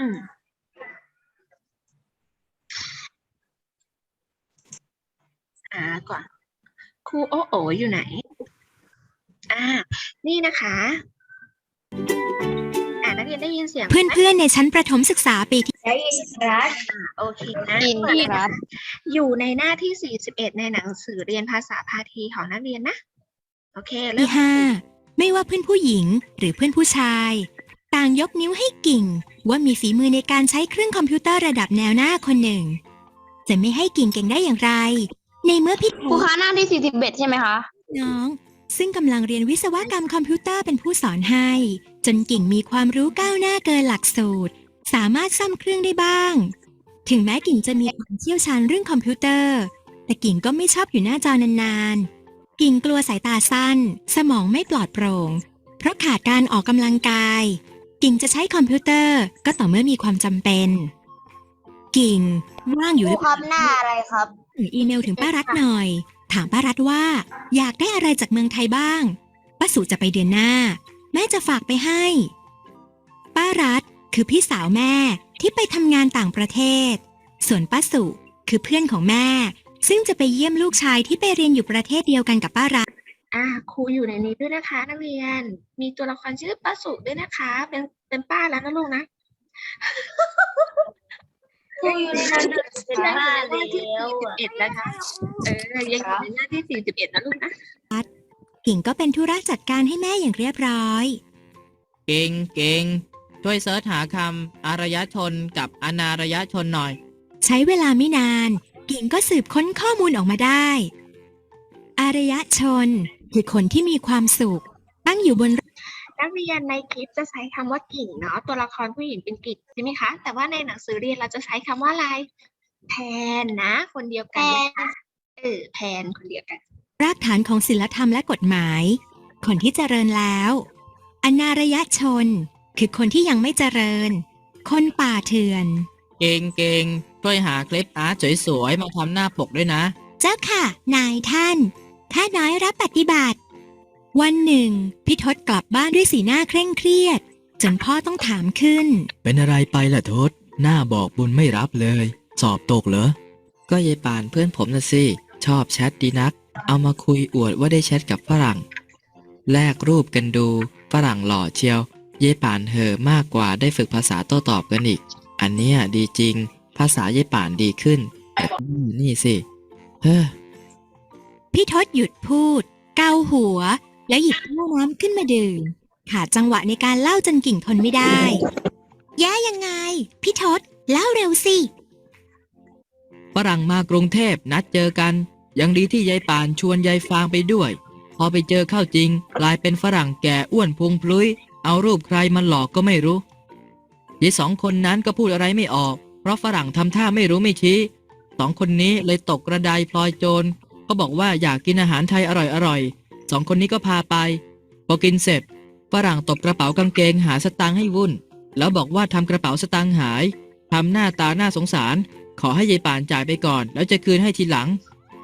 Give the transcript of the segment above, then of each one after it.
อืมอ่าก่อนครูโอโออยู่ไหน อ่า นี่นะคะ อ่านักเรียนได้ยินเสียงไหมเพื่อนๆในชั้นประถมศึกษาปีที่อ่าโอเคนะยินดีครับ อยู่ในหน้าที่ 41 ในหนังสือเรียนภาษาพาทีของนักเรียนนะ โอเค เริ่มห้าไม่ว่าเพื่อนผู้หญิงหรือเพื่อนผู้ชาย ต่างยกนิ้วให้กิ่ง ว่ามีฝีมือในการใช้เครื่องคอมพิวเตอร์ระดับแนวหน้าคนหนึ่ง จะไม่ให้กิ่งเก่งได้อย่างไร ในเมื่อพี่ครูคะหน้าที่สี่สิบเอ็ดใช่ไหมคะ น้อง ซึ่งกำลังเรียนวิศวกรรมคอมพิวเตอร์เป็นผู้สอนให้ จนกิ่งมีความรู้ก้าวหน้าเกินหลักสูตร สามารถซ่อมเครื่องได้บ้าง ถึงแม้กิ่งจะมีความเชี่ยวชาญเรื่องคอมพิวเตอร์ แต่กิ่งก็ไม่ชอบอยู่หน้าจอนานๆ กิ่งกลัวสายตาสั้น สมองไม่ปลอดโปร่ง เพราะขาดการออกกำลังกาย กิ่งจะใช้คอมพิวเตอร์ก็ต่อเมื่อมีความจำเป็น กิ่งว่างอยู่หรือเปล่าอะไรครับส่งอีเมลถึงป้ารัฐหน่อย ถามป้ารัฐว่า อยากได้อะไรจากเมืองไทยบ้างป้าสุจะไปเดือนหน้า แม่จะฝากไปให้ ป้ารัฐคือพี่สาวแม่ที่ไปทำงานต่างประเทศ ส่วนป้าสุคือเพื่อนของแม่ ซึ่งจะไปเยี่ยมลูกชายที่ไปเรียนอยู่ประเทศเดียวกันกับป้ารัฐ อ่าครูอยู่ในนี้ด้วยนะคะ นักเรียน มีตัวละครชื่อป้าสุด้วยนะคะ เป็น เป็นป้าแล้วนะลูกนะครูอยู่ในนั้นยังอยู่ในหน้าที่41นะคะเออยังอยู่ในหน้าที่41นะลูกนะกิ่งก็เป็นธุระจัดการให้แม่อย่างเรียบร้อย เก่งเก่งช่วยเสิร์ชหาคำอารยชนกับอนารยชนหน่อย ใช้เวลาไม่นาน กิ่งก็สืบค้นข้อมูลออกมาได้ อารยชน คือคนที่มีความสุข ตั้งอยู่บน นักเรียนในคลิปจะใช้คำว่ากิ่งเนาะตัวละครผู้หญิงเป็นกิ่งใช่ไหมคะแต่ว่าในหนังสือเรียนเราจะใช้คำว่าอะไรแพนนะ คนเดียวกันนะคะเออแพนคนเดียวกัน รากฐานของศิลธรรมและกฎหมาย คนที่เจริญแล้ว อนารยชน คือคนที่ยังไม่เจริญ คนป่าเถื่อน เก่งเก่งช่วยหาคลิปอาร์ตสวยๆมาทำหน้าปกด้วยนะ เจ้าค่ะ นายท่าน ข้าน้อยรับปฏิบัติ วันหนึ่ง พี่ทศกลับบ้านด้วยสีหน้าเคร่งเครียด จนพ่อต้องถามขึ้น เป็นอะไรไปล่ะทศหน้าบอกบุญไม่รับเลย สอบตกเหรอ ก็ยายป่านเพื่อนผมนะสิ ชอบแชทดีนัก เอามาคุยอวดว่าได้แชทกับฝรั่ง แลกรูปกันดู ฝรั่งหล่อเชียวยายป่านเหอะมากกว่าได้ฝึกภาษาโต้ตอบกันอีก อันเนี้ยดีจริง ภาษายายป่านดีขึ้นแต่นี่นี่สิ เฮ้อ พี่ทศหยุดพูด เกาหัว แล้วหยิบแก้วน้ำขึ้นมาดื่มขาดจังหวะในการเล่าจนกิ่งทนไม่ได้ แย่ยังไง พี่ทศเล่าเร็วสิ ฝรั่งมากรุงเทพนัดเจอกัน ยังดีที่ยายป่านชวนยายฟางไปด้วย พอไปเจอเข้าจริง กลายเป็นฝรั่งแก่อ้วนพุงพลุย เอารูปใครมันหลอกก็ไม่รู้ยายสองคนนั้นก็พูดอะไรไม่ออก เพราะฝรั่งทำท่าไม่รู้ไม่ชี้สองคนนี้เลยตกกระไดพลอยโจรเขาบอกว่าอยากกินอาหารไทยอร่อยๆ สองคนนี้ก็พาไป พอกินเสร็จฝรั่งตบกระเป๋ากางเกงหาสตางค์ให้วุ่น แล้วบอกว่าทำกระเป๋าสตางค์หายทำหน้าตาหน้าสงสาร ขอให้ยายป่านจ่ายไปก่อน แล้วจะคืนให้ทีหลัง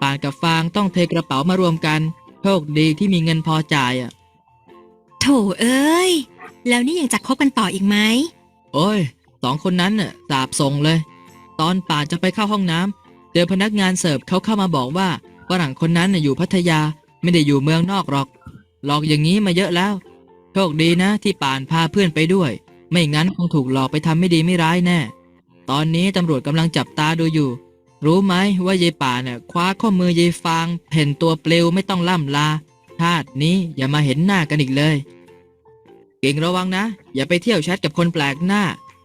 ป่านกับฟางต้องเทกระเป๋ามารวมกันโชคดีที่มีเงินพอจ่ายอะโถเอ้ย แล้วนี่ยังจะคบกันต่ออีกไหมโอ้ยสองคนนั้นน่ะสาบส่งเลย ตอนป่านจะไปเข้าห้องน้ำเจอพนักงานเสิร์ฟเขาเข้ามาบอกว่าฝรั่งคนนั้นน่ะอยู่พัทยา ไม่ได้อยู่เมืองนอกหรอก หลอกอย่างนี้มาเยอะแล้ว โชคดีนะที่ป่านพาเพื่อนไปด้วย ไม่งั้นคงถูกหลอกไปทำไม่ดีไม่ร้ายแน่ ตอนนี้ตำรวจกำลังจับตาดูอยู่ รู้ไหมว่ายายป่านน่ะคว้าข้อมือยายฟางเพ่นตัวเปลวไม่ต้องล่ำลาชาตินี้อย่ามาเห็นหน้ากันอีกเลย เก่งระวังนะ อย่าไปเที่ยวแชทกับคนแปลกหน้า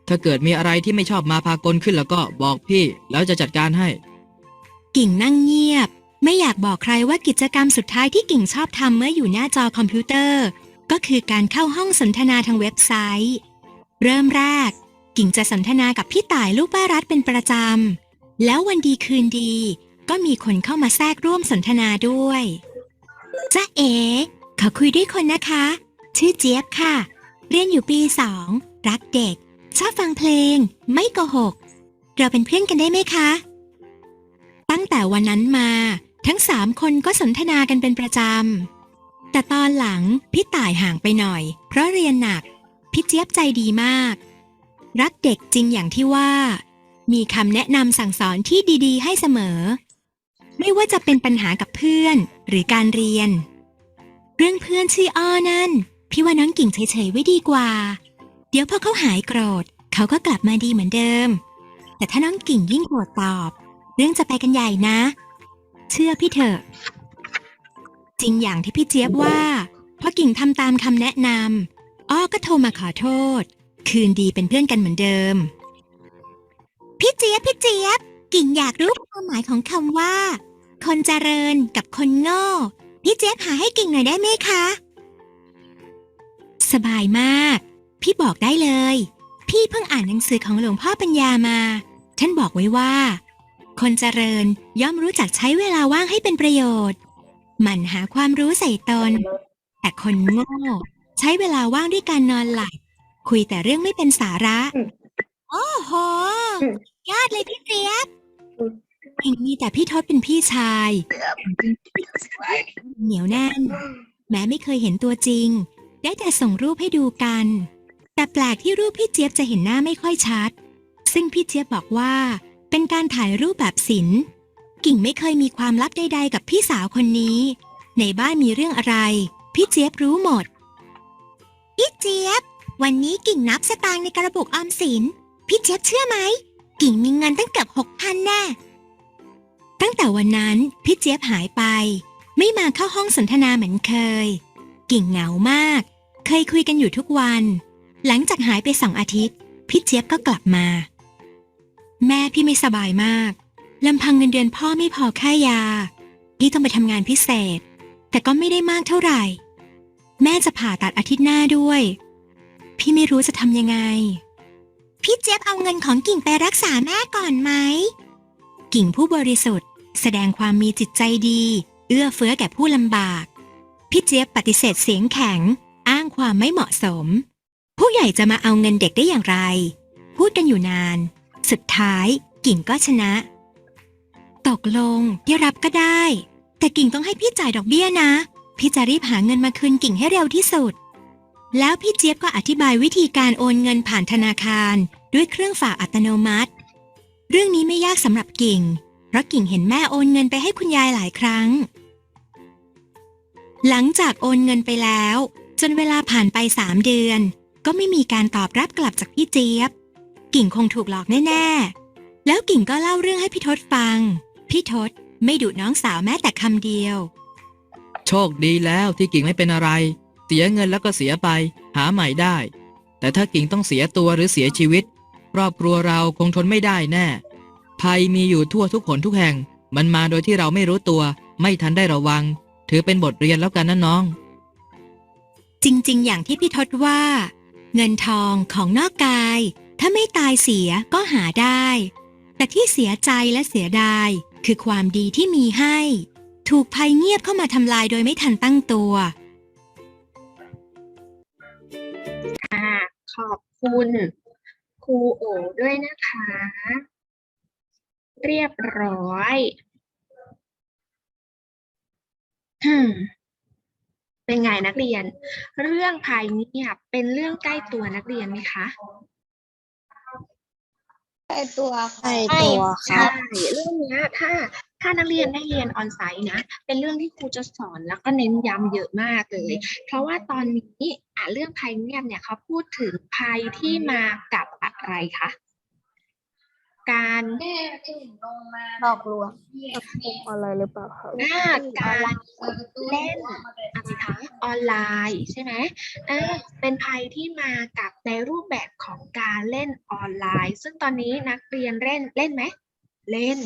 ถ้าเกิดมีอะไรที่ไม่ชอบมาพากลขึ้นแล้วก็บอกพี่แล้วจะจัดการให้ กิ่งนั่งเงียบ ไม่อยากบอกใครว่ากิจกรรมสุดท้ายที่กิ่งชอบทำเมื่ออยู่หน้าจอคอมพิวเตอร์ ก็คือการเข้าห้องสนทนาทางเว็บไซต์ เริ่มแรก กิ่งจะสนทนากับพี่ต่ายลูกป้ารัฐเป็นประจำ แล้ววันดีคืนดี ก็มีคนเข้ามาแทรกร่วมสนทนาด้วยจ้าเอ๋ขอคุยด้วยคนนะคะ ชื่อเจี๊ยบค่ะ เรียนอยู่ปีสองรักเด็ก ชอบฟังเพลง ไม่โกหก เราเป็นเพื่อนกันได้ไหมคะ ตั้งแต่วันนั้นมา ทั้งสามคนก็สนทนากันเป็นประจำ แต่ตอนหลังพี่ต่ายห่างไปหน่อย เพราะเรียนหนัก พี่เจี๊ยบใจดีมาก รักเด็กจริงอย่างที่ว่า มีคำแนะนำสั่งสอนที่ดีๆ ให้เสมอ ไม่ว่าจะเป็นปัญหากับเพื่อนหรือการเรียน เรื่องเพื่อนชื่ออ้อนั่น พี่ว่าน้องกิ่งเฉยๆไว้ดีกว่า เดี๋ยวพอเขาหายโกรธ เขาก็กลับมาดีเหมือนเดิม แต่ถ้าน้องกิ่งยิ่งโกรธตอบ เรื่องจะไปกันใหญ่นะ เชื่อพี่เถอะ จริงอย่างที่พี่เจี๊ยบว่าพอกิ่งทำตามคำแนะนำอ้อก็โทรมาขอโทษ คืนดีเป็นเพื่อนกันเหมือนเดิม พี่เจี๊ยบพี่เจี๊ยบ กิ่งอยากรู้ความหมายของคำว่า คนเจริญกับคนโง่ พี่เจี๊ยบหาให้กิ่งหน่อยได้ไหมคะ สบายมาก พี่บอกได้เลย พี่เพิ่งอ่านหนังสือของหลวงพ่อปัญญามา ท่านบอกไว้ว่า คนเจริญย่อมรู้จักใช้เวลาว่างให้เป็นประโยชน์ หมั่นหาความรู้ใส่ตน แต่คนโง่ใช้เวลาว่างด้วยการนอนหลับ คุยแต่เรื่องไม่เป็นสาระ โอ้โห ยอดเลยพี่เจี๊ยบเองมีแต่พี่ทศเป็นพี่ชาย เหนียวแน่น แม้ไม่เคยเห็นตัวจริง ได้แต่ส่งรูปให้ดูกัน แต่แปลกที่รูปพี่เจี๊ยบจะเห็นหน้าไม่ค่อยชัด ซึ่งพี่เจี๊ยบบอกว่า เป็นการถ่ายรูปแบบศิลป์ กิ่งไม่เคยมีความลับใด ๆ กับพี่สาวคนนี้ ในบ้านมีเรื่องอะไร พี่เจี๊ยบรู้หมด พี่เจี๊ยบ วันนี้กิ่งนับสตางค์ในกระปุกออมสิน พี่เจี๊ยบเชื่อไหม กิ่งมีเงินตั้งเกือบหกพันแน่ ตั้งแต่วันนั้นพี่เจี๊ยบหายไป ไม่มาเข้าห้องสนทนาเหมือนเคย กิ่งเหงามาก เคยคุยกันอยู่ทุกวัน หลังจากหายไปสองอาทิตย์ พี่เจี๊ยบก็กลับมา แม่พี่ไม่สบายมากลำพังเงินเดือนพ่อไม่พอค่ายา พี่ต้องไปทำงานพิเศษ แต่ก็ไม่ได้มากเท่าไหร่ แม่จะผ่าตัดอาทิตย์หน้าด้วย พี่ไม่รู้จะทำยังไง พี่เจี๊ยบเอาเงินของกิ่งไปรักษาแม่ก่อนไหม กิ่งผู้บริสุทธิ์ แสดงความมีจิตใจดี เอื้อเฟื้อแก่ผู้ลำบาก พี่เจี๊ยบปฏิเสธเสียงแข็ง อ้างความไม่เหมาะสม ผู้ใหญ่จะมาเอาเงินเด็กได้อย่างไร พูดกันอยู่นาน สุดท้ายกิ่งก็ชนะ ตกลงที่รับก็ได้ แต่กิ่งต้องให้พี่จ่ายดอกเบี้ยนะ พี่จะรีบหาเงินมาคืนกิ่งให้เร็วที่สุด แล้วพี่เจี๊ยบก็อธิบายวิธีการโอนเงินผ่านธนาคาร ด้วยเครื่องฝากอัตโนมัติ เรื่องนี้ไม่ยากสำหรับกิ่ง เพราะกิ่งเห็นแม่โอนเงินไปให้คุณยายหลายครั้ง หลังจากโอนเงินไปแล้ว จนเวลาผ่านไปสามเดือน ก็ไม่มีการตอบรับกลับจากพี่เจี๊ยบ กิ่งคงถูกหลอกแน่ๆ แล้วกิ่งก็เล่าเรื่องให้พี่ทศฟัง พี่ทศไม่ดุน้องสาวแม้แต่คำเดียว โชคดีแล้วที่กิ่งไม่เป็นอะไร เสียเงินแล้วก็เสียไป หาใหม่ได้ แต่ถ้ากิ่งต้องเสียตัวหรือเสียชีวิต ครอบครัวเราคงทนไม่ได้แน่ ภัยมีอยู่ทั่วทุกคนทุกแห่ง มันมาโดยที่เราไม่รู้ตัว ไม่ทันได้ระวัง ถือเป็นบทเรียนแล้วกันนะน้อง จริง ๆ อย่างที่พี่ทศว่า เงินทองของนอกกาย ถ้าไม่ตายเสียก็หาได้ แต่ที่เสียใจและเสียดาย คือความดีที่มีให้ ถูกภัยเงียบเข้ามาทำลายโดยไม่ทันตั้งตัว ค่ะ ขอบคุณ ครูโอด้วยนะคะ เรียบร้อยเป็นไงนักเรียน เรื่องภัยเงียบเป็นเรื่องใกล้ตัวนักเรียนไหมคะ ใช่ตัวใช่ตัวคใช่รับเรื่องเนี้ยถ้าถ้านักเรียนได้เรียนออนไซต์นะ เป็นเรื่องที่ครูจะสอนแล้วก็เน้นย้ำเยอะมากเลย เพราะว่าตอนนี้อะเรื่องภัยเงียบเนี่ยเขาพูดถึงภัยที่มากับอะไรคะ การหลอกลวงอะไรหรือเปล่าครับอ่าการเล่นอะไรคะออนไลน์ใช่ไหมเออเป็นภัยที่มากับในรูปแบบของการเล่นออนไลน์ ซึ่งตอนนี้นักเรียนเล่นเล่นไหมเล่น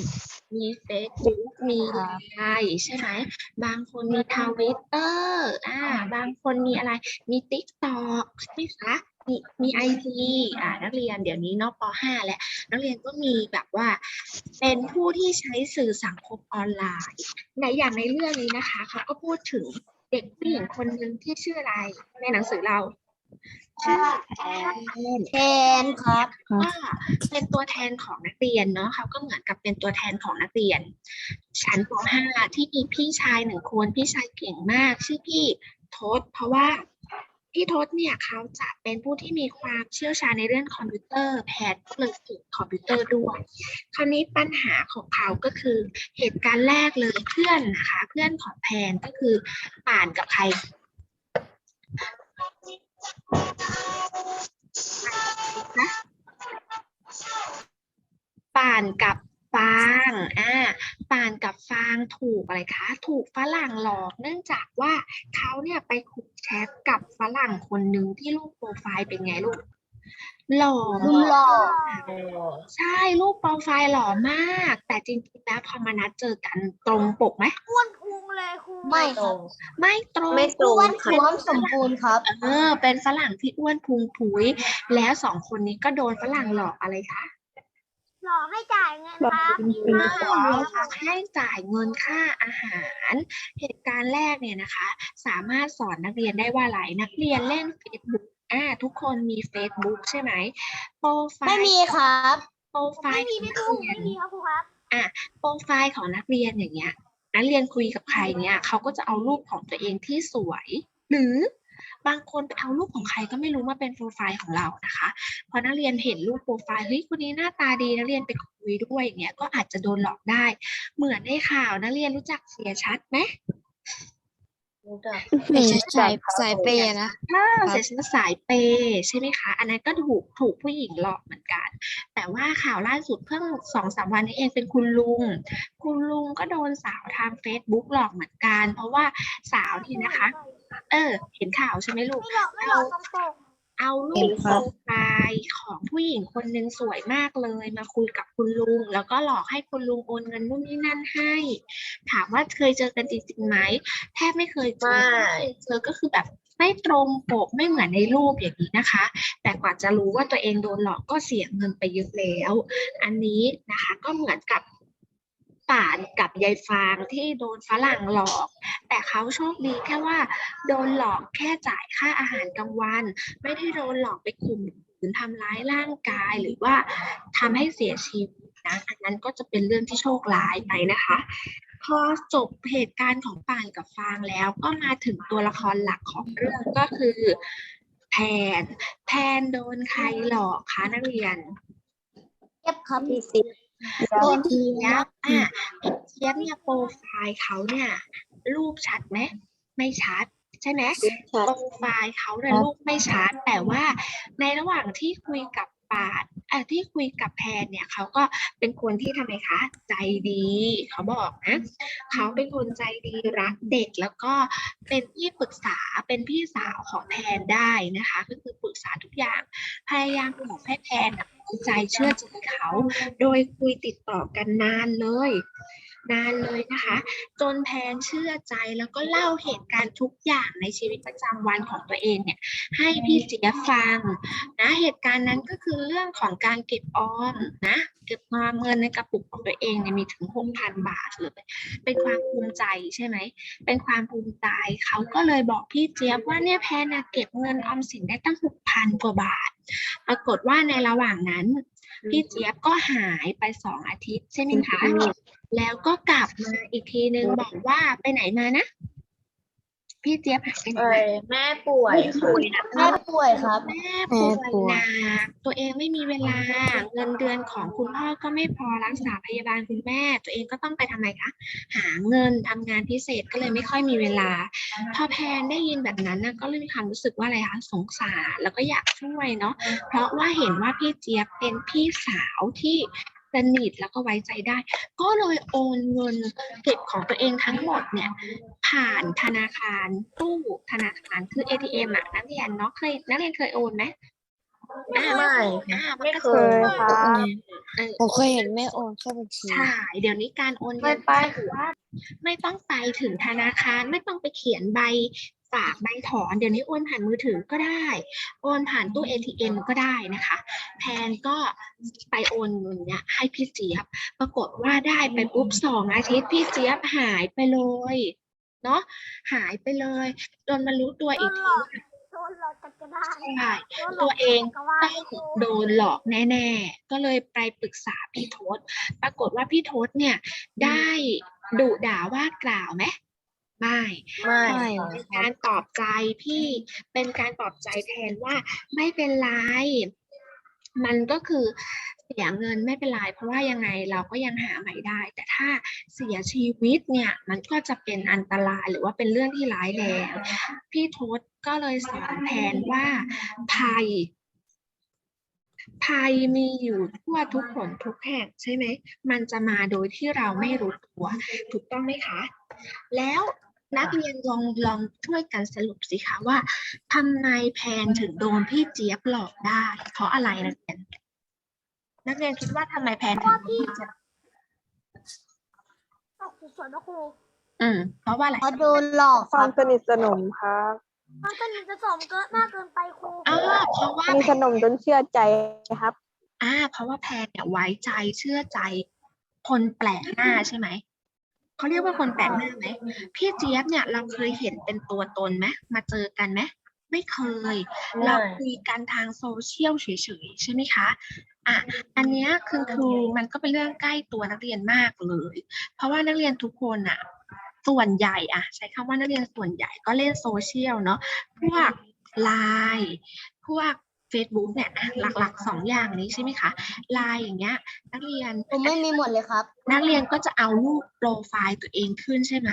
มีเฟซบุ๊กมีไลน์ใช่ไหม บางคนมีทวิตเตอร์ อ่า บางคนมีอะไร มีติ๊กต็อกใช่ไหมคะ มีมีไอจีอ่านักเรียนเดี๋ยวนี้เนอกป .5 แล้วนักเรียนก็มีแบบว่า เป็นผู้ที่ใช้สื่อสังคมออนไลน์ ในอย่างในเรื่องนี้นะคะเขาก็พูดถึงเด็กผู้หญิงคนหนึ่งที่ชื่ออะไร ในหนังสือเราชื่อแอนแทนครับว่าเป็นตัวแทนของนักเรียนเนาะเขาก็เหมือนกับเป็นตัวแทนของนักเรียนชั้นป .5 ที่มีพี่ชายหนึ่งคนพี่ชายเก่งมาก ชื่อพี่ทศเพราะว่า พี่ทศเนี่ยเขาจะเป็นผู้ที่มีความเชี่ยวชาญในเรื่องคอมพิวเตอร์แพทย์ก็เลยเก่งคอมพิวเตอร์ด้วย คราวนี้ปัญหาของเขาก็คือเหตุการณ์แรกเลยเพื่อนนะคะ เพื่อนของแพนก็คือป่านกับใครนะป่านกับ ฟางอ่าป่านกับฟางถูกอะไรคะ ถูกฝรั่งหลอก เนื่องจากว่าเขาเนี่ยไปคุยแชทกับฝรั่งคนหนึ่งที่รูปโปรไฟล์เป็นไงลูก หล่อรุ่นหล่อใช่รูปโปรไฟล์หล่อมาก แต่จริงๆแล้วพอมานัดเจอกันตรงปกไหมไม่ครับ ไม่ตรงไม่ตรงอ้วนท้วมสมบูรณ์ครับ เออ เป็นฝรั่งที่อ้วนพุงผุย แล้วสองคนนี้ก็โดนฝรั่งหลอกอะไรคะ หลอกให้จ่ายเงินแบบครับจริงหๆลอกให้จ่ายเงินค่าอาหาร เหตุการณ์แรกเนี่ยนะคะ สามารถสอนนักเรียนได้ว่าอะไรนักเรียนเล่น Facebook อ่าทุกคนมี Facebook ใช่ไหมโปรไฟล์ไม่มีครับโปรไฟไม่ล์มีของไม่นักถูกเรียนไม่มีครับครูครับโปรไฟล์ของนักเรียนอย่างเงี้ยนักเรียนคุยกับใครเนี่ยเขาก็จะเอารูปของตัวเองที่สวย หรือ บางคนไปเอารูปของใครก็ไม่รู้มาเป็นโปรไฟล์ของเรานะคะพอนักเรียนเห็นรูปโปรไฟล์เฮ้ยคนนี้หน้าตาดีนักเรียนไปคุยด้วยอย่างเงี้ยก็อาจจะโดนหลอกได้ เหมือนในข่าวนักเรียนรู้จักเสียชัดไหมสายสายเปย์นะถ้าเสียชัดสายเปย์ใช่ไหมคะ อันนั้นก็ถูกถูกผู้หญิงหลอกเหมือนกัน แต่ว่าข่าวล่าสุดเพิ่งสองสามวันนี้เองเป็นคุณลุง คุณลุงก็โดนสาวทาง Facebook หลอกเหมือนกัน เพราะว่าสาวนี่นะคะ เออ เห็นข่าวใช่ไหมลูก ไม่หลอกไม่หลอกตรงปกเอารูปโปรไฟล์ของผู้หญิงคนหนึ่งสวยมากเลย มาคุยกับคุณลุง แล้วก็หลอกให้คุณลุงโอนเงินนู่นนี่นั่นให้ ถามว่าเคยเจอกันจริงๆไหมแทบไม่เคยเจอไม่ถ้าเคยเจอก็คือแบบไม่ตรงปกไม่เหมือนในรูปอย่างนี้นะคะ แต่กว่าจะรู้ว่าตัวเองโดนหลอกก็เสียเงินไปเยอะแล้ว อันนี้นะคะก็เหมือนกับ ป่านกับยายฟางที่โดนฝรั่งหลอก แต่เขาโชคดีแค่ว่า โดนหลอกแค่จ่ายค่าอาหารกลางวัน ไม่ได้โดนหลอกไปข่มขืนทำร้ายร่างกายหรือว่าทำให้เสียชีวิตนะอันนั้นก็จะเป็นเรื่องที่โชคร้ายไปนะคะ พอจบเหตุการณ์ของป่านกับฟางแล้วก็มาถึงตัวละครหลักของเรื่องก็คือแพนแพนโดนใครหลอกคะนักเรียนเทียบครับพี่สิ โดนพี่เจี๊ยบอะพี่เจี๊ยบเนี่ยโปรไฟล์เขาเนี่ย รูปชัดไหมไม่ชัดใช่ไหมโปรไฟล์เขาเนี่ยรูปไม่ชัดแต่ว่าในระหว่างที่คุยกับปาดอะ ที่คุยกับแพนเนี่ยเขาก็เป็นคนที่ทำไมคะใจดีเขาบอกนะเขาเป็นคนใจดีรักเด็กแล้วก็เป็นที่ปรึกษาเป็นพี่สาวของแพนได้นะคะก็คือปรึกษาทุกอย่างพยายามบอกให้แพนใจเชื่อใจเขา โดยคุยติดต่อกันนานเลย นานเลยนะคะ จนแพนเชื่อใจแล้วก็เล่าเหตุการณ์ทุกอย่างในชีวิตประจำวันของตัวเองเนี่ยให้พี่เจี๊ยบฟังนะเหตุการณ์นั้นก็คือเรื่องของการเก็บออมนะเก็บออมเงินในกระปุกของตัวเองเนี่ยมีถึงหกพันบาทเลยเป็นความภูมิใจใช่ไหมเป็นความภูมิใจเขาก็เลยบอกพี่เจี๊ยบว่าเนี่ยแพนน่ะเก็บเงินออมสินได้ตั้งหกพันกว่าบาท ปรากฏว่าในระหว่างนั้น พี่เจี๊ยบก็หายไปสองอาทิตย์ใช่ไหมคะ แล้วก็กลับมาอีกทีนึงบอกว่าไปไหนมานะ พี่เจี๊ยบหายไปไหนมาแม่ป่วยค่ะแม่ป่วยครับ แม่ป่วยหนักตัวเองไม่มีเวลา เงินเดือนของคุณพ่อก็ไม่พอรักษาพยาบาลคุณแม่ ตัวเองก็ต้องไปทำไมคะหาเงินทำงานพิเศษก็เลยไม่ค่อยมีเวลา พอแพนได้ยินแบบนั้นนะก็เลยมีความรู้สึกว่าอะไรคะสงสารแล้วก็อยากช่วยเนาะเพราะว่าเห็นว่าพี่เจี๊ยบเป็นพี่สาวที่ สนิทแล้วก็ไว้ใจได้ ก็เลยโอนเงินเก็บของตัวเองทั้งหมดเนี่ย ผ่านธนาคารตู้ธนาคารคือ ATM อะนักเรียนเนาะเคยนักเรียนเคยโอนไหมอ่าไม่อ่ามันก็เคยครับเออผมเคยเห็นแม่โอนเข้าบัญชีใช่เดี๋ยวนี้การโอนเงินไปก็ถือว่าไม่ต้องไปถึงธนาคารไม่ต้องไปเขียนใบ ฝากใบถอนเดี๋ยวนี้โอนผ่านมือถือก็ได้ โอนผ่านตู้ ATM ก็ได้นะคะ แพนก็ไปโอนเงินเนี่ยให้พี่เจี๊ยบ ปรากฏว่าได้ไปปุ๊บสองอาทิตย์พี่เจี๊ยบหายไปเลยเนาะหายไปเลยจนมารู้ตัวอีกทีว่าโดนหลอกจัดกระดาษใช่โดนหลตัอวกเองก็ว่าต้องโดนหลอกแน่ ๆ ก็เลยไปปรึกษาพี่ทศปรากฏว่าพี่ทศเนี่ยได้ดุด่าว่ากล่าวไหม ไม่ไม่ไม่เป็นการปลอบใจพี่เป็นการปลอบใจแทนว่าไม่เป็นไร มันก็คือเสียเงินไม่เป็นไรเพราะว่ายังไงเราก็ยังหาใหม่ได้ แต่ถ้าเสียชีวิตเนี่ยมันก็จะเป็นอันตรายหรือว่าเป็นเรื่องที่ร้ายแรงพี่ทศก็เลยสอนแทนว่าภัยภัยมีอยู่ทั่วทุกคนทุกแห่งใช่ไหม มันจะมาโดยที่เราไม่รู้ตัว ถูกต้องไหมคะ แล้ว นักเรียนลองลองช่วยกันสรุปสิคะว่าทำไมแพนถึงโดนพี่เจี๊ยบหลอกได้ เพราะอะไรนักเรียน นักเรียนคิดว่าทำไมแพนถึงโดนพี่เจี๊ยบตกสวนนะครูอืมเพราะว่าอะไรเพราะโดนหลอกคควารัมบสนิทสนมครับมันสนิทจะสมเกินมากเกินไปครูอ่าเพราะว่ามีสนมจนเชื่อใจครับ อ่า เพราะว่าแพนเนี่ยไว้ใจเชื่อใจ คนแปลกหน้าใช่ไหม เขาเรียกว่าคนแปลกหน้าไหมพี่เจี๊ยบเนี่ยเราเคยเห็นเป็นตัวตนไหมมาเจอกันไหมไม่เคย เราคุยกันทางโซเชียลเฉยๆใช่ไหมคะอะอันเนี้ยคือคือมันก็เป็นเรื่องใกล้ตัวนักเรียนมากเลย เพราะว่านักเรียนทุกคนอะส่วนใหญ่อะใช้คำว่านักเรียนส่วนใหญ่ก็เล่นโซเชียลเนาะพวกไลน์พวก Facebook เนี่ยอะหลักๆสองอย่างนี้ใช่ไหมคะไลน์อย่างเงี้ยนักเรียน ผมไม่มีหมดเลยครับ นักเรียนก็จะเอารูปโปรไฟล์ตัวเองขึ้นใช่ไหม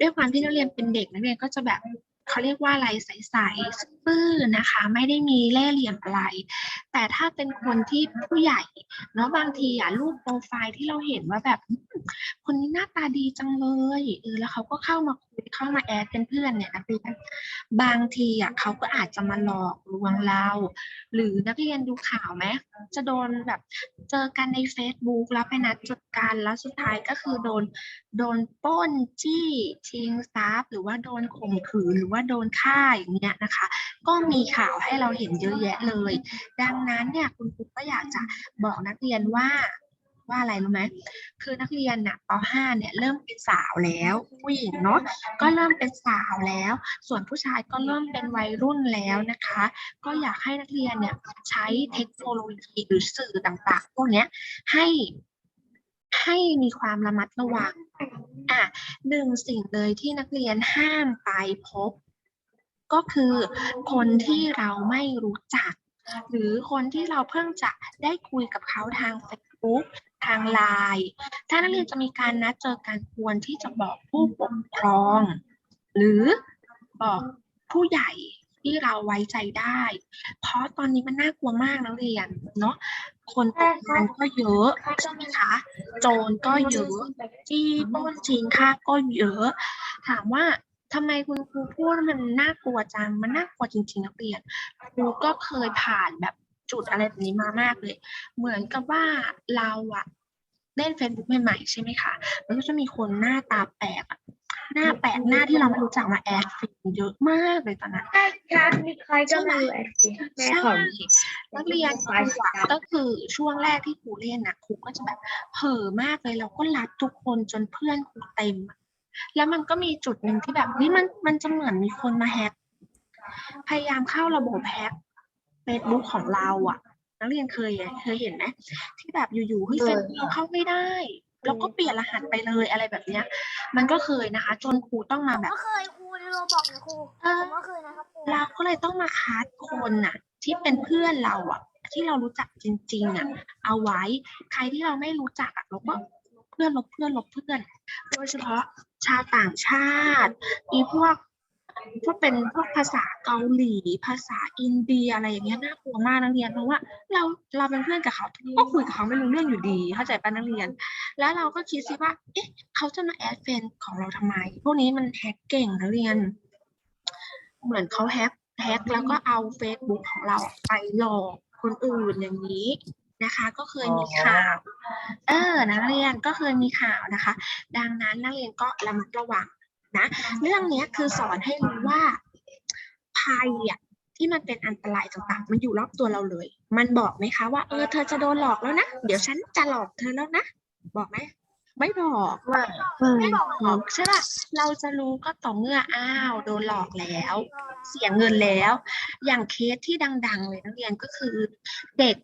ด้วยความที่นักเรียนเป็นเด็กนักเรียนก็จะแบบเขาเรียกว่าอะไรใสๆ ซื่อนะคะ ไม่ได้มีเล่ห์เหลี่ยมอะไร แต่ถ้าเป็นคนที่ผู้ใหญ่เนาะบางทีอะรูปโปรไฟล์ที่เราเห็นว่าแบบคนนี้หน้าตาดีจังเลยเออแล้วเขาก็เข้ามาคุยเข้ามาแอดเป็นเพื่อนเนี่ยนักเรียนบางทีอะเขาก็อาจจะมาหลอกลวงเรา หรือนักเรียนดูข่าวไหมจะโดนแบบเจอกันใน Facebook แล้วไปนัดเจอกันแล้วสุดท้ายก็คือโดนโดนป้นจี้ชิงทรัพย์หรือว่าโดนข่มขืนหรือว่าโดนฆ่าอย่างเงี้ยนะคะก็มีข่าวให้เราเห็นเยอะแยะเลย ดังนั้นเนี่ยคุณครูก็อยากจะบอกนักเรียนว่าว่าอะไรรู้ไหมคือนักเรียนน่ะป .5 เนี่ยเริ่มเป็นสาวแล้ว ผู้หญิงเนาะก็เริ่มเป็นสาวแล้ว ส่วนผู้ชายก็เริ่มเป็นวัยรุ่นแล้วนะคะ ก็อยากให้นักเรียนเนี่ยใช้เทคโนโลยีหรือสื่อต่างๆ พวกเนี้ยให้ให้มีความระมัดระวังอะหนึ่งสิ่งเลยที่นักเรียนห้ามไปพบ ก็คือคนที่เราไม่รู้จัก หรือคนที่เราเพิ่งจะได้คุยกับเขาทาง Facebook ทางไลน์ถ้านักเรียนจะมีการนัดเจอกันควรที่จะบอกผู้ปกครอง หรือบอกผู้ใหญ่ที่เราไว้ใจได้ เพราะตอนนี้มันน่ากลัวมากนักเรียนเนาะ คนตกงานก็เยอะใช่ไหมคะ โจรก็เยอะจี้ปล้นชิงค่าก็เยอะ ถามว่า ทำไมคุณครูพูดว่ามันน่ากลัวจัง มันน่ากลัวจริงๆนักเรียนครูก็เคยผ่านแบบจุดอะไรแบบนี้มามากเลย เหมือนกับว่าเราอะเล่น Facebook ใหม่ๆใช่ไหมคะมันก็จะมีคนหน้าตาแปลกอะหน้าแปลกหน้าที่เราไม่รู้จักมาแอดฟินเยอะมากเลยตอนนั้นครับมีใครก็มาดูใช่นักเรียนครูอะก็คือช่วงแรกที่ครูเล่นนะครูก็จะแบบเผลอมากเลยเราก็รัดทุกคนจนเพื่อนครูเต็มอะ แล้วมันก็มีจุดหนึ่งที่แบบนี่มันมันจะเหมือนมีคนมาแฮกพยายามเข้าระบบแฮกเฟซบุ๊กของเราอะนักเรียนเคยเคยเห็นไหมที่แบบอยู่ๆเฮ้ยเฟซบุ๊กเข้าไม่ได้แล้วก็เปลี่ยนรหัสไปเลยอะไรแบบเนี้ย มันก็เคยนะคะ จนครูต้องมาผมแบบก็เคยครูในโรบอกนะครูเออผมก็เคยนะครับครูเราก็เลยต้องมาคัดคนน่ะ ที่เป็นเพื่อนเราอะ ที่เรารู้จักจริง ๆ อะ เอาไว้ใครที่เราไม่รู้จักอะเราก็ลบเพื่อนลบเพื่อนลบเพื่อน โดยเฉพาะ ชาวต่างชาติอีพวกพวกเป็นพวกภาษาเกาหลี ภาษาอินเดียอะไรอย่างเงี้ยน่ากลัวมากนักเรียนเพราะว่าเราเราเป็นเพื่อนกับเขาก็คุยกับเขาไม่รู้เรื่องอยู่ดี เข้าใจป่ะนักเรียน แล้วเราก็คิดสิว่า เอ๊ะ เขาจะมาแอดเฟนของเราทำไม พวกนี้มันแฮกเก่งนักเรียน เหมือนเขาแฮกแฮกแล้วก็เอา Facebook ของเราไปหลอกคนอื่นอย่างนี้ นะคะ ก็เคยมีข่าว เออ นักเรียนก็เคยมีข่าวนะคะ ดังนั้นนักเรียนก็ระมัดระวังนะ เรื่องเนี้ยคือสอนให้รู้ว่าภัยอะที่มันเป็นอันตรายต่างๆ มันอยู่รอบตัวเราเลย มันบอกไหมคะว่าเออเธอจะโดนหลอกแล้วนะ เดี๋ยวฉันจะหลอกเธอแล้วนะ บอกไหมไม่บอกไม่บอกนะบอกใช่ป่ะเราจะรู้ก็ต่อเมื่ออ้าวโดนหลอกแล้ว เสียเงินแล้ว อย่างเคสที่ดัง ๆ เลยนักเรียนก็คือเด็ก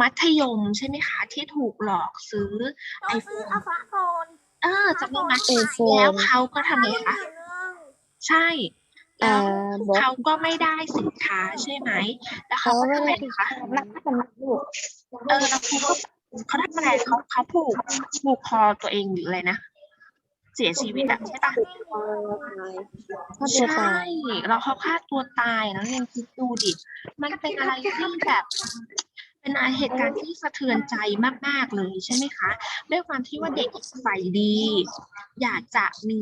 มัธยมใช่ไหมคะ ที่ถูกหลอกซื้อต้องซื้ออัลฟาโฟนเออจำได้ไหมไอโฟนแล้วเขาก็ทำไงคะหมื่นหนึ่งใช่เอ่แล้วอบอกเขาก็ไม่ได้สินค้าใช่ไหมแล้วเขาเขาก็ไม่ทำได้ไมคะรักกันลูกเออแล้วเขาก็เขาทำอะไรเขาเขาผูกผูกคอตัวเองหรืออะไรนะเสียชีวิตอะใช่ปะเขาตัวใช่ตายแล้วเขาฆ่าตัวตายนะเรียนคิดดูดิ มันเป็นอะไรที่แบบ เป็นอะไรเหตุการณ์ที่สะเทือนใจมาก ๆ เลยใช่ไหมคะ ด้วยความที่ว่าเด็กใฝ่ดี อยากจะมี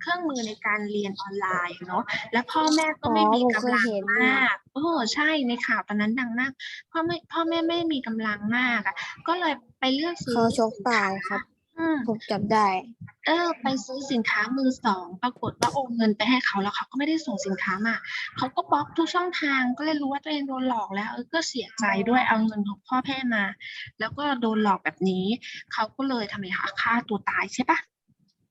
เครื่องมือในการเรียนออนไลน์เนาะและพ่อแม่ก็ไม่มีกำลังมากโอ้ใช่ในข่าวตอนนั้นดังมากพ่อไม่พ่อแม่ไม่มีกำลังมากอะก็เลยไปเลือกซื้อเขาชกตายครับ อืม ผมจับได้ เออไปซื้อสินค้ามือสอง ปรากฏว่าโอนเงินไปให้เขาแล้วเขาก็ไม่ได้ส่งสินค้ามาเขาก็บล็อกทุกช่องทางก็เลยรู้ว่าตัวเองโดนหลอกแล้ว เออก็เสียใจด้วยเอาเงินของพ่อแม่มา แล้วก็โดนหลอกแบบนี้ เขาก็เลยทำไมคะฆ่าตัวตายใช่ปะ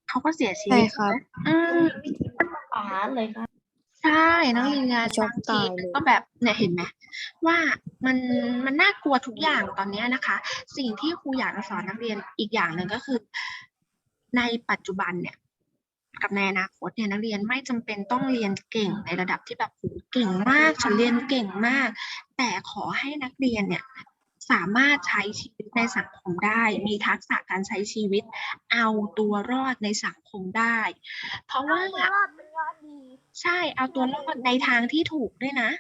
เขาก็เสียชีใช่วิตครับ อืม ป๋าเลยครับ ใช่นักเรียนงานช็อกบางตาทียเลยก็แบบเนี่ยเห็นไหมว่ามันมันน่ากลัวทุกอย่างตอนเนี้ยนะคะ สิ่งที่ครูอยากจะสอนนักเรียนอีกอย่างหนึ่งก็คือ ในปัจจุบันเนี่ย กับในอนาคตเนี่ยนักเรียนไม่จำเป็นต้องเรียนเก่งในระดับที่แบบโหเก่งมากฉันเรียนเก่งมาก แต่ขอให้นักเรียนเนี่ย สามารถใช้ชีวิตในสังคมได้ มีทักษะการใช้ชีวิต เอาตัวรอดในสังคมได้ เพราะว่ายอดเป็นยอดดีใช่เอาตัวรอดในทางที่ถูกด้วยนะ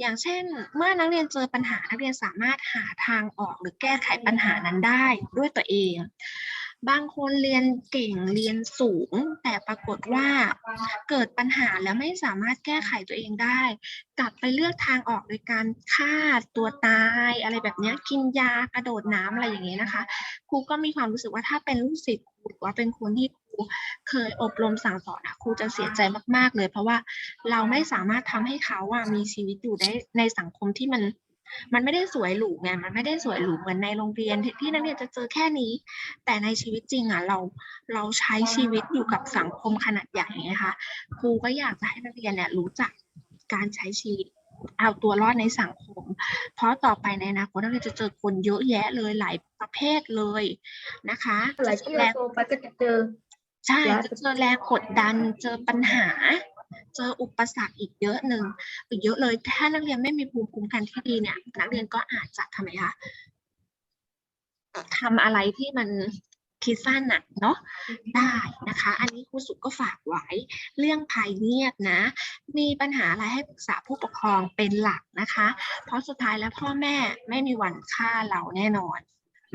อย่างเช่น เมื่อนักเรียนเจอปัญหานักเรียนสามารถหาทางออกหรือแก้ไขปัญหานั้นได้ด้วยตัวเอง บางคนเรียนเก่งเรียนสูง แต่ปรากฏว่าเกิดปัญหาแล้วไม่สามารถแก้ไขตัวเองได้ กลับไปเลือกทางออกโดยการฆ่าตัวตาย อะไรแบบนี้กินยากระโดดน้ำอะไรอย่างเงี้ยนะคะครูก็มีความรู้สึกว่าถ้าเป็นลูกศิษย์ครูหรือว่าเป็นคนที่ครูเคยอบรมสั่งสอนอะครูจะเสียใจมาก ๆ เลย เพราะว่าเราไม่สามารถทำให้เขาอะมีชีวิตอยู่ได้ในสังคมที่มัน มันไม่ได้สวยหรูไงมันไม่ได้สวยหรูเหมือนในโรงเรียนที่ที่นักเรียนจะเจอแค่นี้ แต่ในชีวิตจริงอะเราเราใช้ชีวิตอยู่กับสังคมขนาดใหญ่ไงคะครูก็อยากจะให้นักเรียนเนี่ยรู้จักการใช้ชีวิตเอาตัวรอดในสังคม เพราะต่อไปในอนาคตนักเรียนจะเจอคนเยอะแยะเลยหลายประเภทเลยนะคะหลายจะที่เจอแรงเราโตไปก็จะเจอใช่แล้วจะเจอแรงกดดันเจอปัญหา เจออุปสรรคอีกเยอะหนึ่งอีกเยอะเลยถ้านักเรียนไม่มีภูมิคุ้มกันที่ดีเนี่ย นักเรียนก็อาจจะทำไมคะทำอะไรที่มันคิดสั้นน่ะเนาะได้นะคะ อันนี้ครูสุก็ฝากไว้เรื่องภัยเงียบนะ มีปัญหาอะไรให้ปรึกษาผู้ปกครองเป็นหลักนะคะ เพราะสุดท้ายแล้วพ่อแม่ไม่มีวันฆ่าเราแน่นอน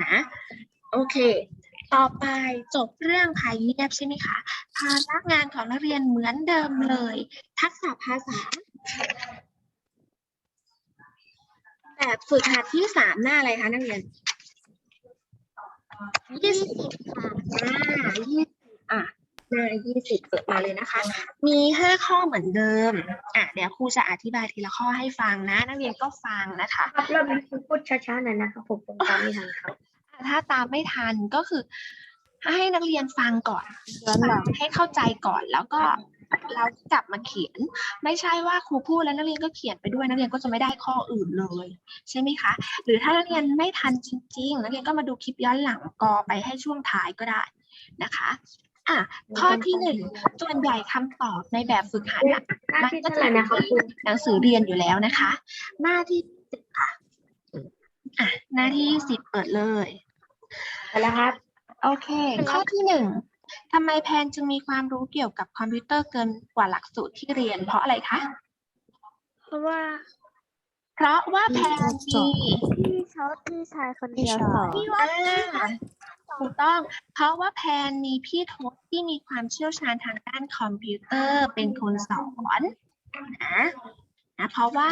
นะ โอเค ต่อไปจบเรื่องภัยเงียบใช่ไหมคะภาระงานของนักเรียนเหมือนเดิมเลย ทักษะภาษา แบบฝึกหัดที่สามหน้าอะไรคะนักเรียนยี่สิบค่ะหน้ายี่สิบอะหน้ายี่สิบเปิดมาเลยนะคะ มีห้าข้อเหมือนเดิม อะเดี๋ยวครูจะอธิบายทีละข้อให้ฟังนะ นักเรียนก็ฟังนะคะ ครับเราเป็นคุณพูดช้าๆหน่อยนะครับผมผมตามไม่ทันครับ ถ้าตามไม่ทันก็คือ ให้นักเรียนฟังก่อนย้อนหลังให้เข้าใจก่อนแล้วก็เรากลับมาเขียน ไม่ใช่ว่าครูพูดแล้วนักเรียนก็เขียนไปด้วยนักเรียนก็จะไม่ได้ข้ออื่นเลย ใช่ไหมคะ หรือถ้านักเรียนไม่ทันจริงๆนักเรียนก็มาดูคลิปย้อนหลังกอไปให้ช่วงท้ายก็ได้นะคะอะข้อที่หนึ่งส่วนใหญ่คำตอบในแบบฝึกหัดอะหน้าที่เท่าไหร่นะครับครูหนังสือเรียนอยู่แล้วนะคะ หน้าที่สิบค่ะอะหน้าที่สิบเปิดเลย ไปแล้วครับ โอเค ข้อที่หนึ่งทำไมแพนจึงมีความรู้เกี่ยวกับคอมพิวเตอร์เกินกว่าหลักสูตรที่เรียน เพราะอะไรคะ เพราะว่าเพราะว่าแพนมีพี่ชอบพี่ชายคนเดียวพี่ชายพี่ว่าอ่าถูกต้อง เพราะว่าแพนมีพี่ทศที่มีความเชี่ยวชาญทางด้านคอมพิวเตอร์เป็นคนสอนนะนะเพราะว่า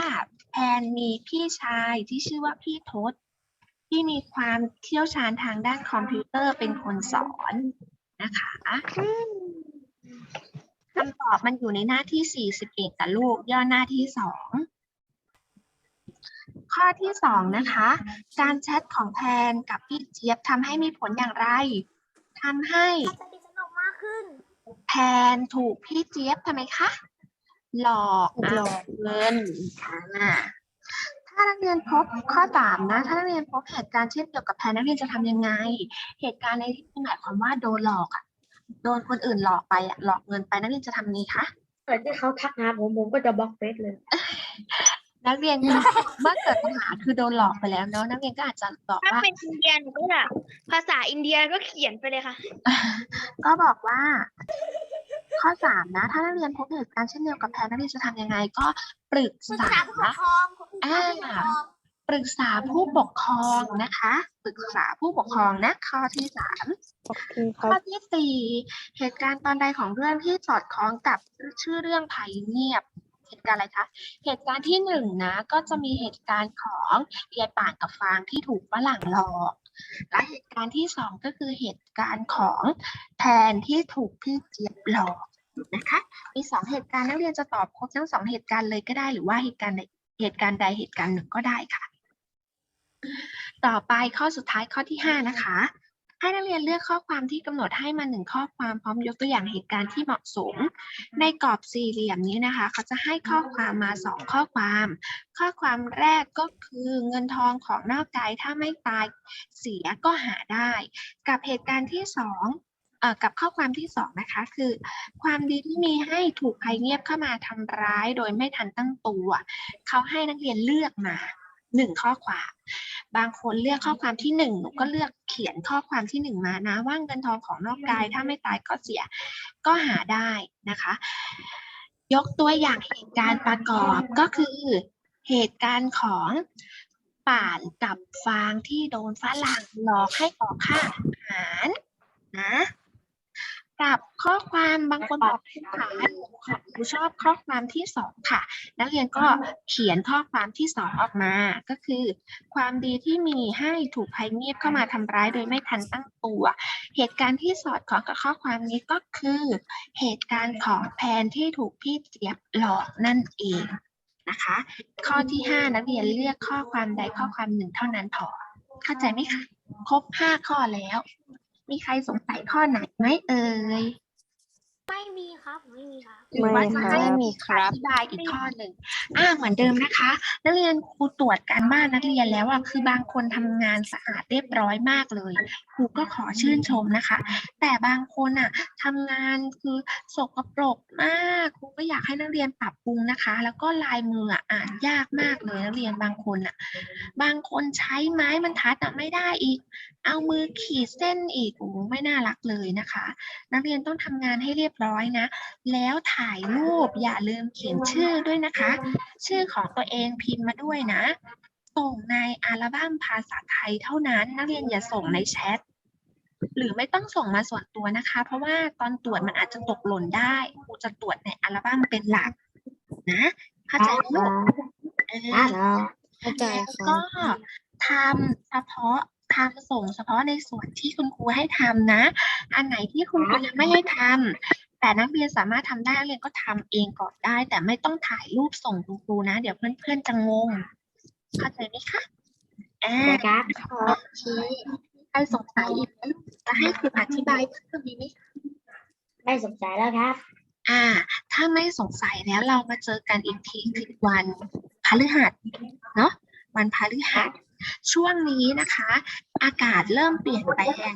แพนมีพี่ชายที่ชื่อว่าพี่ทศ ที่มีความเชี่ยวชาญทางด้านคอมพิวเตอร์เป็นคนสอนนะคะคำตอบมันอยู่ในหน้าที่ 41กับลูกย่อหน้าที่สองข้อที่สองนะคะ การแชทของแพนกับพี่เจี๊ยบทำให้มีผลอย่างไรทำให้สนิทสนมมากขึ้น แพนถูกพี่เจี๊ยบทำไมคะ หลอกหลเอาอกเงินอ่า ถ้านักเรียนพบข้อสามนะ ถ้านักเรียนพบเหตุการณ์เช่นเดียวกับแพนนักเรียนจะทำยังไง เหตุการณ์ในที่นี้หมายความว่าโดนหลอกอะ โดนคนอื่นหลอกไปอะ หลอกเงินไปนักเรียนจะทำนี้คะเกิดที่เขาทักหาผมผมก็จะบล็อกเฟซเลย นักเรียนก็เมื่อเกิดปัญหาคือโดนหลอกไปแล้วเนาะนักเรียนก็อาจจะบอกถ้าว่าเป็นอินเดียหนูก็แบบภาษาอินเดียก็เขียนไปเลยค่ะ ก็บอกว่า ข้อสามนะถ้านักเรียนพบเหตุการณ์เช่นเดียวกับแพนนักเรียนจะทำยังไงก็ปรึกปรึกษาษาผู้ปกครองปรึกษาผู้ปกครองปรึกษาผู้ปกครองนะคะปรึกษาผู้ปกครองนะข้อที่สามโอเคคข้รัอบที่สี่เหตุการณ์ตอนใดของเรื่องที่สอดคล้องกับชื่อเรื่องภัยเงียบ เหตุการณ์อะไรคะเหตุการณ์ที่หนึ่งนะ ก็จะมีเหตุการณ์ของยายป่านกับฟางที่ถูกฝรั่งหลอก และเหตุการณ์ที่สองก็คือเหตุการณ์ของแทนที่ถูกพี่เจี๊ยบหลอกนะคะมีสองเหตุการณ์นักเรียนจะตอบครบทั้งสองเหตุการณ์เลยก็ได้หรือว่าเหตุการณ์ใดเหตุการณ์ใดเหตุการณ์หนึ่งก็ได้ค่ะ ต่อไปข้อสุดท้ายข้อที่ห้านะคะ ให้นักเรียนเลือกข้อความที่กำหนดให้มาหนึ่งข้อความพร้อมยกตัวอย่างเหตุการณ์ที่เหมาะสม ในกรอบสี่เหลี่ยมนี้นะคะ เขาจะให้ข้อความมาสองข้อความ ข้อความแรกก็คือเงินทองของนอกกายถ้าไม่ตายเสียก็หาได้ กับเหตุการณ์ที่สองเออกับข้อความที่สองนะคะคือ ความดีที่มีให้ถูกภัยเงียบเข้ามาทำร้ายโดยไม่ทันตั้งตัว เขาให้นักเรียนเลือกมา หนึ่งข้อความบางคนเลือกข้อความที่หนึ่งหนูก็เลือกเขียนข้อความที่หนึ่งมานะว่าเงินทองของนอกกายถ้าไม่ตายก็เสียก็หาได้นะคะ ยกตัวอย่างเหตุการณ์ประกอบก็คือเหตุการณ์ของป่านกับฟางที่โดนฝรั่งหลอกให้ขอค่าอาหารนะ กับข้อความบางคนบอกครูขาหนูชอบข้อความที่สองค่ะ นักเรียนก็เขียนข้อความที่สองออกมา ก็คือ ความดีที่มีให้ถูกภัยเงียบเข้ามาทำร้ายโดยไม่ทันตั้งตัว เหตุการณ์ที่สอดคล้องกับข้อความนี้ก็คือ เหตุการณ์ของแพนที่ถูกพี่เจี๊ยบหลอกนั่นเองนะคะ ข้อที่ห้านักเรียนเลือกข้อความใดข้อความหนึ่งเท่านั้นพอเข้าใจไหมคะครบห้าข้อแล้ว มีใครสงสัยข้อไหนไหมเอ่ย ไม่มีครับไม่มีครับหรือว่าจะให้ไม่มีครับอธิบายอีกข้อหนึ่งอ่าเหมือนเดิมนะคะ นักเรียนครูตรวจการบ้านนักเรียนแล้วอะคือบางคนทำงานสะอาดเรียบร้อยมากเลยครูก็ขอชื่นชมนะคะ แต่บางคนอะทำงานคือสกปรกมากครูก็อยากให้นักเรียนปรับปรุงนะคะ แล้วก็ลายมืออะอ่านยากมากเลยนักเรียนบางคนอะ บางคนใช้ไม้บรรทัดอะไม่ได้อีก เอามือขีดเส้นอีกโอ้ไม่น่ารักเลยนะคะ นักเรียนต้องทำงานให้เรียบร้อยนะ แล้วถ่ายรูปอย่าลืมเขียนชื่อด้วยนะคะ ชื่อของตัวเองพิมพ์มาด้วยนะ ส่งในอัลบั้มภาษาไทยเท่านั้น นักเรียนอย่าส่งในแชทหรือไม่ต้องส่งมาส่วนตัวนะคะ เพราะว่าตอนตรวจมันอาจจะตกหล่นได้ครูจะตรวจในอัลบั้มเป็นหลักนะเข้าใจไหมลูกเออเข้าใจแล้วครัก็บทำเฉพาะทำส่งเฉพาะในส่วนที่คุณครูให้ทำนะ อันไหนที่คุณครูยังไม่ให้ทำ แต่นักเรียนสามารถทำได้นักเรียนก็ทำเองก่อนได้ แต่ไม่ต้องถ่ายรูปส่งคุณครูนะ เดี๋ยวเพื่อนๆจะงง เข้าใจไหมคะอ่าครับโอเคใครสงสัยอีกไหมลูกจะให้ครูอธิบายเพิ่มมีไหมไม่สงสัยแล้วครับ อ่า ถ้าไม่สงสัยแล้วเรามาเจอกันอีกทีคือวันพฤหัสเนาะวันพฤหัสช่วงนี้นะคะ อากาศเริ่มเปลี่ยนแปลง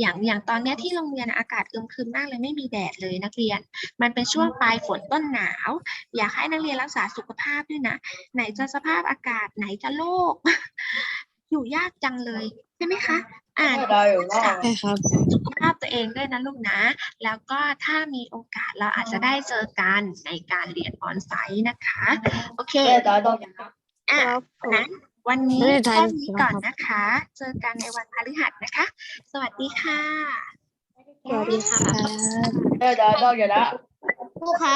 อย่างอย่างตอนเนี้ยที่โรงเรียนอากาศอึมครึมมากเลยไม่มีแดดเลยนักเรียน มันเป็นช่วงปลายฝนต้นหนาว อยากให้นักเรียนรักษาสุขภาพด้วยนะ ไหนจะสภาพอากาศไหนจะโรคอยู่ยากจังเลยใช่ไหมคะอ่านรักษาใช่ครับสุขภาพตัวเองด้วยนะลูกนะ แล้วก็ถ้ามีโอกาสเราอาจจะได้เจอกันในการเรียนออนไซต์นะคะ โอเคอะครับผมนั้น วันนี้ไม่ได้ทัแค่นนี้ก่อนนะคะ เจอกันในวันพฤหัสนะคะ สวัสดีค่ะ สวัสดีค่ะครูครับ